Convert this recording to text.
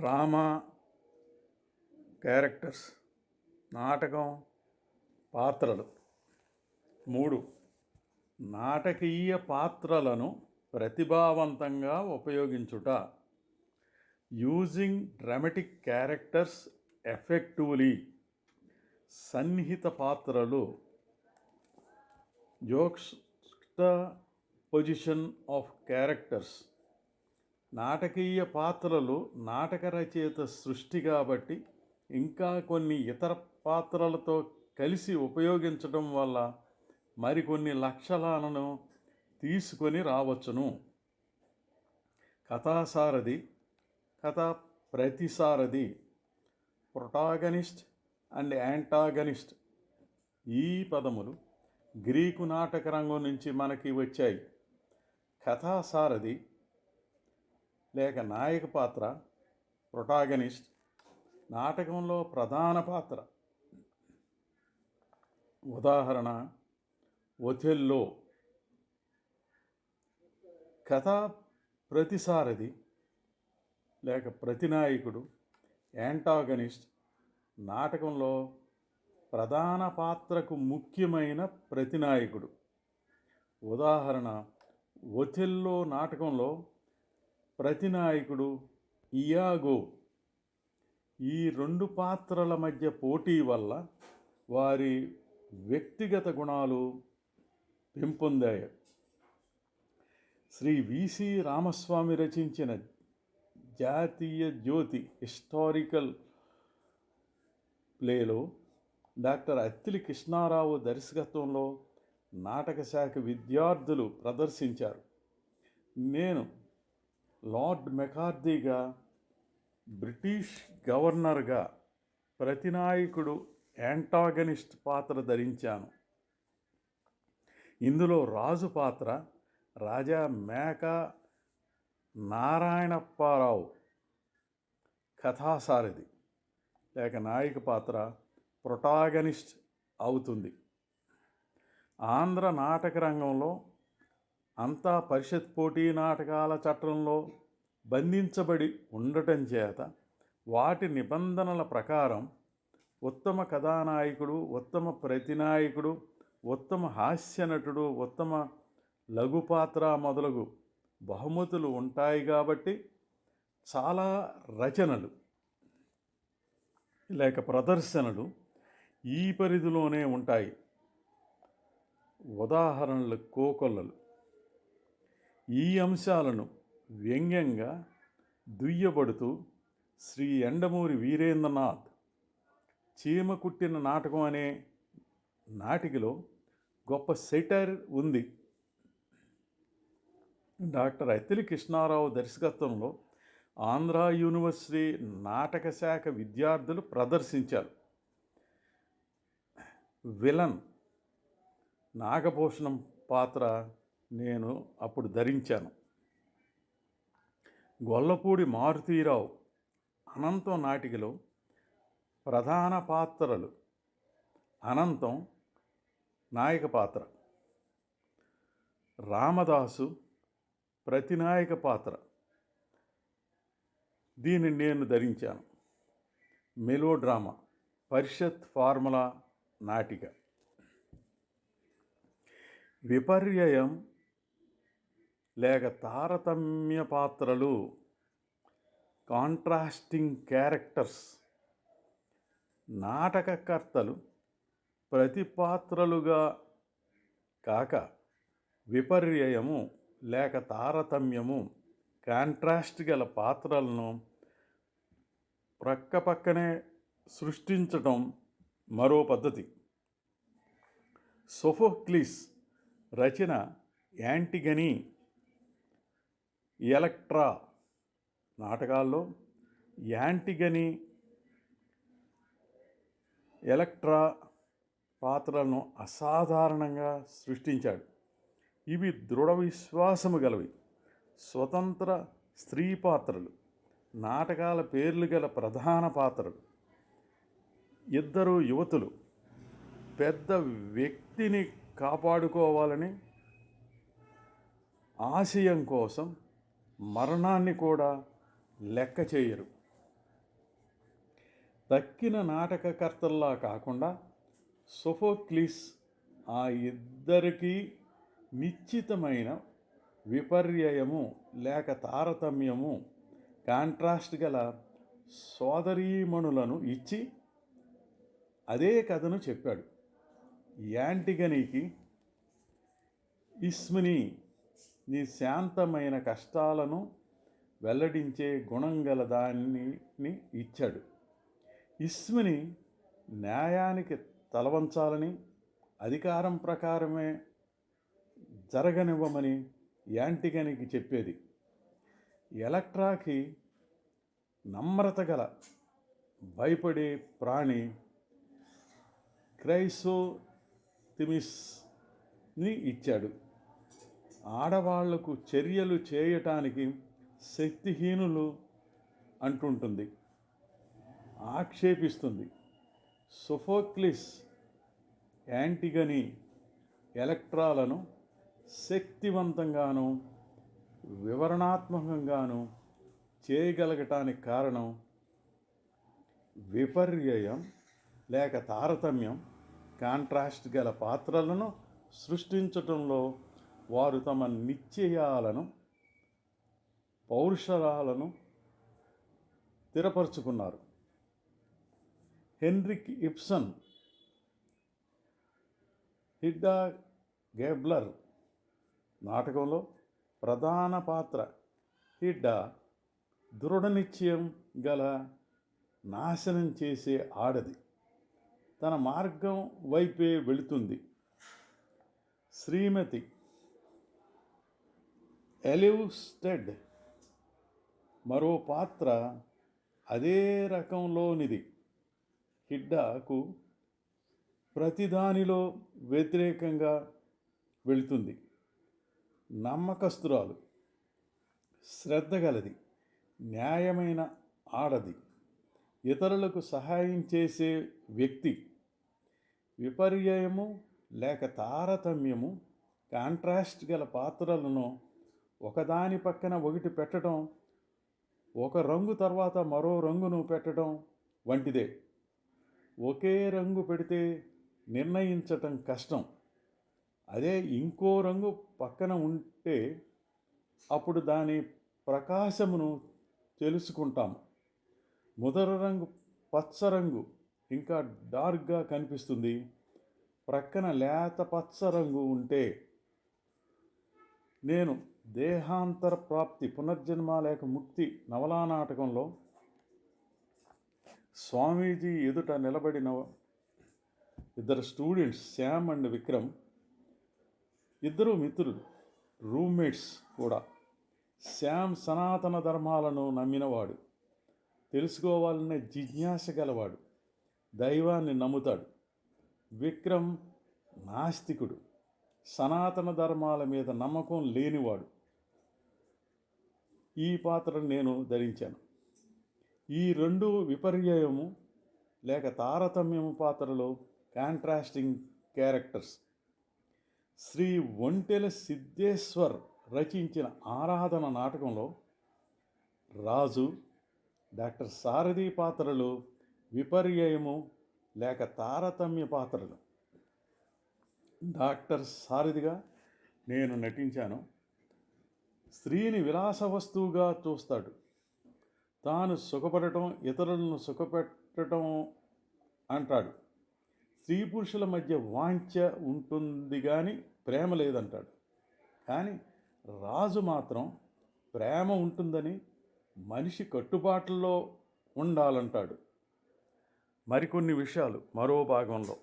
Drama characters నాటకం పాత్రలు. మూడు నాటకీయ పాత్రలను ప్రతిభావంతంగా ఉపయోగించుట. Using dramatic characters effectively. సన్నిహిత పాత్రలు. Juxtaposition of characters. నాటకీయ పాత్రలు నాటక రచయిత సృష్టి కాబట్టి ఇంకా కొన్ని ఇతర పాత్రలతో కలిసి ఉపయోగించడం వల్ల మరికొన్ని లక్షణాలను తీసుకొని రావచ్చును. కథాసారథి కథ ప్రతిసారథి ప్రొటాగనిస్ట్ అండ్ యాంటాగనిస్ట్ ఈ పదములు గ్రీకు నాటక రంగం నుంచి మనకి వచ్చాయి. కథాసారథి లేక నాయక పాత్ర ప్రొటాగనిస్ట్ నాటకంలో ప్రధాన పాత్ర. ఉదాహరణ ఒథెల్లో. కథ ప్రతిసారథి లేక ప్రతినాయకుడు యాంటాగనిస్ట్ నాటకంలో ప్రధాన పాత్రకు ముఖ్యమైన ప్రతినాయకుడు. ఉదాహరణ ఒథెల్లో నాటకంలో ప్రతినాయకుడు ఇయాగో. ఈ రెండు పాత్రల మధ్య పోటీ వల్ల వారి వ్యక్తిగత గుణాలు పెంపొందాయి. శ్రీ విసి రామస్వామి రచించిన జాతీయ జ్యోతి హిస్టారికల్ ప్లేలో డాక్టర్ అత్తిలి కృష్ణారావు దర్శకత్వంలో నాటక శాఖ విద్యార్థులు ప్రదర్శించారు. నేను లార్డ్ మెకార్దీగా బ్రిటిష్ గవర్నర్గా ప్రతినాయకుడు యాంటాగనిస్ట్ పాత్ర ధరించాను. ఇందులో రాజు పాత్ర రాజా మేక నారాయణప్పారావు కథాసారథి. లేక నాయక పాత్ర ప్రొటాగనిస్ట్ అవుతుంది. ఆంధ్ర నాటక రంగంలో అంతా పరిషత్ పోటీ నాటకాల చట్టంలో బంధించబడి ఉండటం చేత వాటి నిబంధనల ప్రకారం ఉత్తమ కథానాయకుడు ఉత్తమ ప్రతినాయకుడు ఉత్తమ హాస్య నటుడు ఉత్తమ లఘుపాత్ర మొదలగు బహుమతులు ఉంటాయి కాబట్టి చాలా రచనలు లేక ప్రదర్శనలు ఈ పరిధిలోనే ఉంటాయి. ఉదాహరణలు కోకొల్లలు. ఈ అంశాలను వ్యంగ్యంగా దుయ్యబడుతూ శ్రీ ఎండమూరి వీరేంద్రనాథ్ చీమ కుట్టిన నాటకం అనే నాటికలో గొప్ప సెటర్ ఉంది. డాక్టర్ అతిలి కృష్ణారావు దర్శకత్వంలో ఆంధ్ర యూనివర్సిటీ నాటక శాఖ విద్యార్థులు ప్రదర్శించారు. విలన్ నాగభూషణం పాత్ర నేను అప్పుడు ధరించాను. గొల్లపూడి మారుతీరావు అనంతం నాటికలో ప్రధాన పాత్రలు. అనంతం నాయక పాత్ర. రామదాసు ప్రతినాయక పాత్ర. దీన్ని నేను ధరించాను. మెలోడ్రామా పరిషత్ ఫార్ములా నాటిక. విపర్యయం లేక తారతమ్య పాత్రలు కాంట్రాస్టింగ్ క్యారెక్టర్స్ నాటకకర్తలు ప్రతి పాత్రలుగా కాక విపర్యయము లేక తారతమ్యము కాంట్రాస్ట్ గల పాత్రలను ప్రక్కపక్కనే సృష్టించటం మరో పద్ధతి. సోఫోక్లిస్ రచన యాంటిగనీ ఎలక్ట్రా నాటకాల్లో యాంటిగని ఎలక్ట్రా పాత్రలను అసాధారణంగా సృష్టించాడు. ఇవి దృఢ విశ్వాసము గలవి. స్వతంత్ర స్త్రీ పాత్రలు నాటకాల పేర్లు గల ప్రధాన పాత్రలు. ఇద్దరు యువతులు పెద్ద వ్యక్తిని కాపాడుకోవాలని ఆశయం కోసం మరణాన్ని కూడా లెక్క చేయరు. తక్కిన నాటకకర్తల్లా కాకుండా సొఫోక్లీస్ ఆ ఇద్దరికీ నిశ్చితమైన విపర్యయము లేక తారతమ్యము కాంట్రాస్ట్ గల సోదరీమణులను ఇచ్చి అదే కథను చెప్పాడు. యాంటిగనీకి ఇస్మిని నీ శాంతమైన కష్టాలను వెల్లడించే గుణం గల దానిని ఇచ్చాడు. ఇస్మిని న్యాయానికి తలవంచాలని అధికారం ప్రకారమే జరగనివ్వమని యాంటిగనికి చెప్పేది. ఎలక్ట్రాకి నమ్రత గల భయపడే ప్రాణి క్రైసోతిమిస్ని ఇచ్చాడు. ఆడవాళ్ళకు చర్యలు చేయటానికి శక్తిహీనులు అంటుంటుంది. ఆక్షేపిస్తుంది. సొఫోక్లిస్ యాంటిగని ఎలక్ట్రాలను శక్తివంతంగాను వివరణాత్మకంగాను చేయగలగటానికి కారణం విపర్యయం లేక తారతమ్యం కాంట్రాస్ట్ గల పాత్రలను సృష్టించటంలో వారు తమ నిశ్చయాలను పౌరుషరాలను స్థిరపరుచుకున్నారు. హెన్రిక్ ఇప్సన్ హిడ్డా గేబ్లర్ నాటకంలో ప్రధాన పాత్ర. హిడ్డా దృఢ నిశ్చయం గల నాశనం చేసే ఆడది. తన మార్గం వైపే వెళుతుంది. శ్రీమతి ఎలివ్స్టెడ్. మరో పాత్ర అదే రకంలోనిది. హిడ్డాకు ప్రతిదానిలో వ్యతిరేకంగా వెళుతుంది. నమ్మకస్తురాలు శ్రద్ధ గలది న్యాయమైన ఆడది ఇతరులకు సహాయం చేసే వ్యక్తి విపర్యయము లేక తారతమ్యము కాంట్రాస్ట్ గల పాత్రలను ఒకదాని పక్కన ఒకటి పెట్టడం ఒక రంగు తర్వాత మరో రంగును పెట్టడం వంటిదే. ఒకే రంగు పెడితే నిర్ణయించటం కష్టం. అదే ఇంకో రంగు పక్కన ఉంటే అప్పుడు దాని ప్రకాశమును తెలుసుకుంటాం. ముదర రంగు పచ్చ రంగు ఇంకా డార్క్గా కనిపిస్తుంది. ప్రక్కన లేత పచ్చ రంగు ఉంటే నేను దేహాంతర ప్రాప్తి పునర్జన్మ లేక ముక్తి నవలా నాటకంలో స్వామీజీ ఎదుట నిలబడిన ఇద్దరు స్టూడెంట్స్ శ్యామ్ అండ్ విక్రమ్ ఇద్దరు మిత్రులు రూమ్మేట్స్ కూడా. శ్యామ్ సనాతన ధర్మాలను నమ్మినవాడు తెలుసుకోవాలనే జిజ్ఞాస గలవాడు దైవాన్ని నమ్ముతాడు. విక్రమ్ నాస్తికుడు సనాతన ధర్మాల మీద నమ్మకం లేనివాడు. ఈ పాత్రను నేను ధరించాను. ఈ రెండు విపర్యయము లేక తారతమ్యము పాత్రలో కాంట్రాస్టింగ్ క్యారెక్టర్స్. శ్రీ ఒంటెల సిద్ధేశ్వర్ రచించిన ఆరాధన నాటకంలో రాజు డాక్టర్ సారథి పాత్రలు విపర్యయము లేక తారతమ్య పాత్రలు. డాక్టర్ సారథిగా నేను నటించాను. స్త్రీని విలాస వస్తువుగా చూస్తాడు. తాను సుఖపడటం ఇతరులను సుఖపెట్టడం అంటాడు. స్త్రీ పురుషుల మధ్య వాంఛ ఉంటుంది కానీ ప్రేమ లేదంటాడు. కానీ రాజు మాత్రం ప్రేమ ఉంటుందని మనిషి కట్టుబాట్లలో ఉండాలంటాడు. మరికొన్ని విషయాలు మరో భాగంలో.